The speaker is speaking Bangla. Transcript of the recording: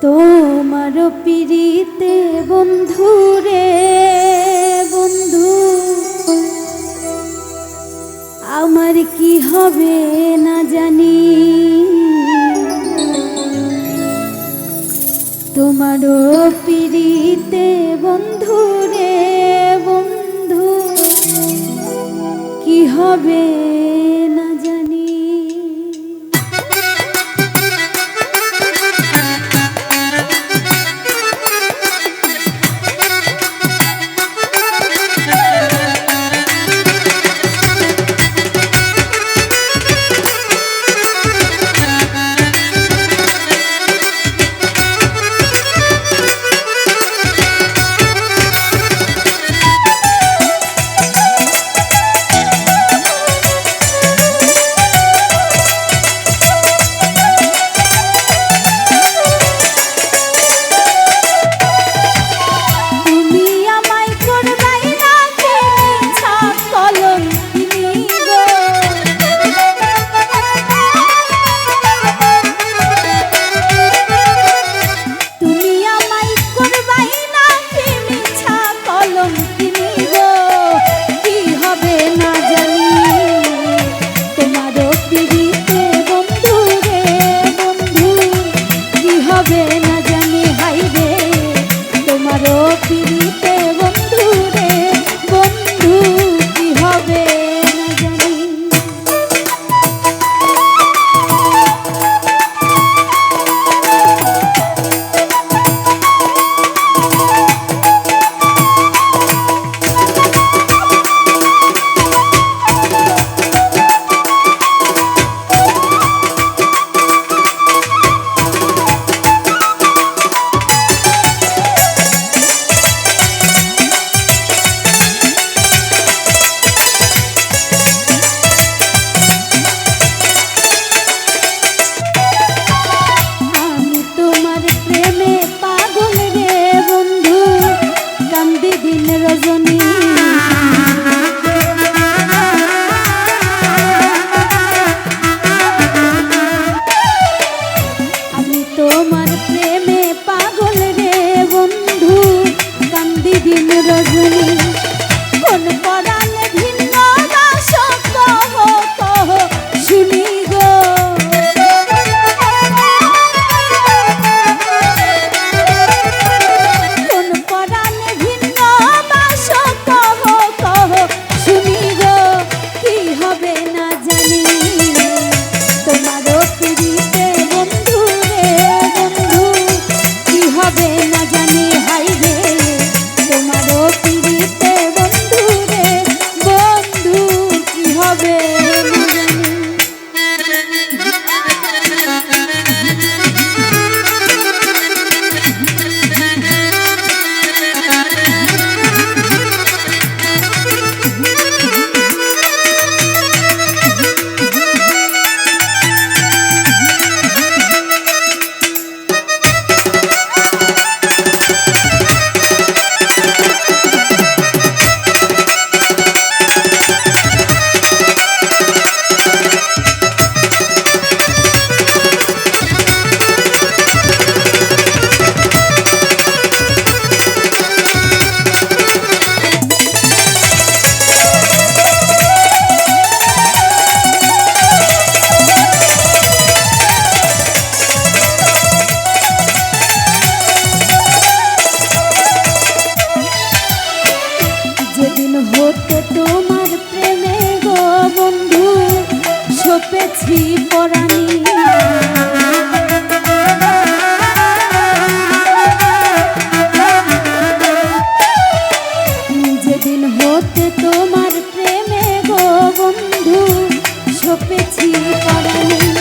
তোমার পিড়িতে বন্ধু রে, বন্ধু। আমার কি হবে না জানি। তোমার পিড়িতে বন্ধু রে, বন্ধু। কি হবে পিড়িতে ছোট্ট তোমার প্রেমে গো বন্ধু সপেছি পরাণী যেদিন হতে তোমার প্রেমে গো বন্ধু সপেছি পরাণী